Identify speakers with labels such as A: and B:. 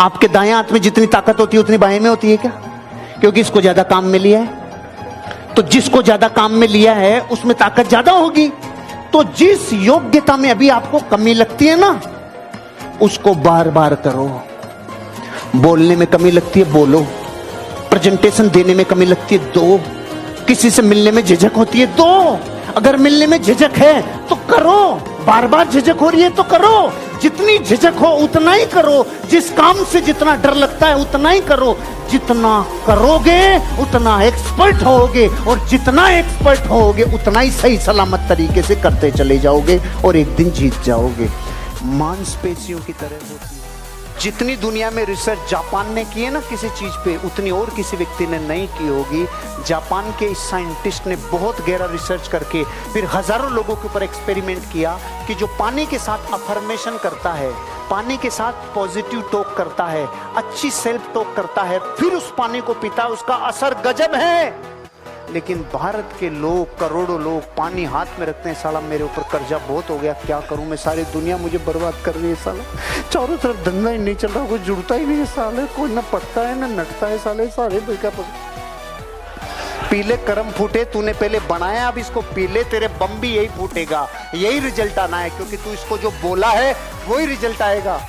A: आपके दाएँ हाथ में जितनी ताकत होती है, उतनी बाएँ में होती है क्या? क्योंकि इसको ज़्यादा काम में लिया है। तो जिसको ज़्यादा काम में लिया है, उसमें ताकत ज़्यादा होगी। तो जिस योग्यता में अभी आपको कमी लगती है ना, उसको बार बार करो। बोलने में कमी लगती है, बोलो। प्रेजेंटेशन देने में कमी लगती है, दो। किसी से मिलने में झिझक होती है, दो। अगर मिलने में झिझक है तो करो। बार बार झिझक हो रही है तो करो। जितनी झिझक हो, उतना ही करो। जिस काम से जितना डर लगता है, उतना ही करो। जितना करोगे, उतना एक्सपर्ट होगे, और जितना एक्सपर्ट होगे, उतना ही सही सलामत तरीके से करते चले जाओगे, और एक दिन जीत जाओगे। मांसपेशियों की तरह होती है। जितनी दुनिया में रिसर्च जापान ने की है ना किसी चीज़ पे, उतनी और किसी व्यक्ति ने नहीं की होगी। जापान के इस साइंटिस्ट ने बहुत गहरा रिसर्च करके फिर हज़ारों लोगों के ऊपर एक्सपेरिमेंट किया कि जो पानी के साथ अफर्मेशन करता है, पानी के साथ पॉजिटिव टॉक करता है, अच्छी सेल्फ टॉक करता है, फिर उस पानी को पीता है, उसका असर गजब है। लेकिन भारत के लोग, करोड़ों लोग पानी हाथ में रखते हैं। साला, मेरे ऊपर कर्जा बहुत हो गया। क्या करूँ मैं? सारी दुनिया मुझे बर्बाद कर रही है, साला। चारों तरफ़ धंधा ही नहीं चल रहा, कोई जुड़ता ही नहीं है, साले। कोई ना पढ़ता है, ना नटता है, साले। सारे बेका पड़ पीले कर्म फूटे, तूने पहले बनाया, अब इसको पीले, तेरे बम भी यही फूटेगा। यही रिज़ल्ट आना है, क्योंकि तू इसको जो बोला है, वही रिज़ल्ट आएगा।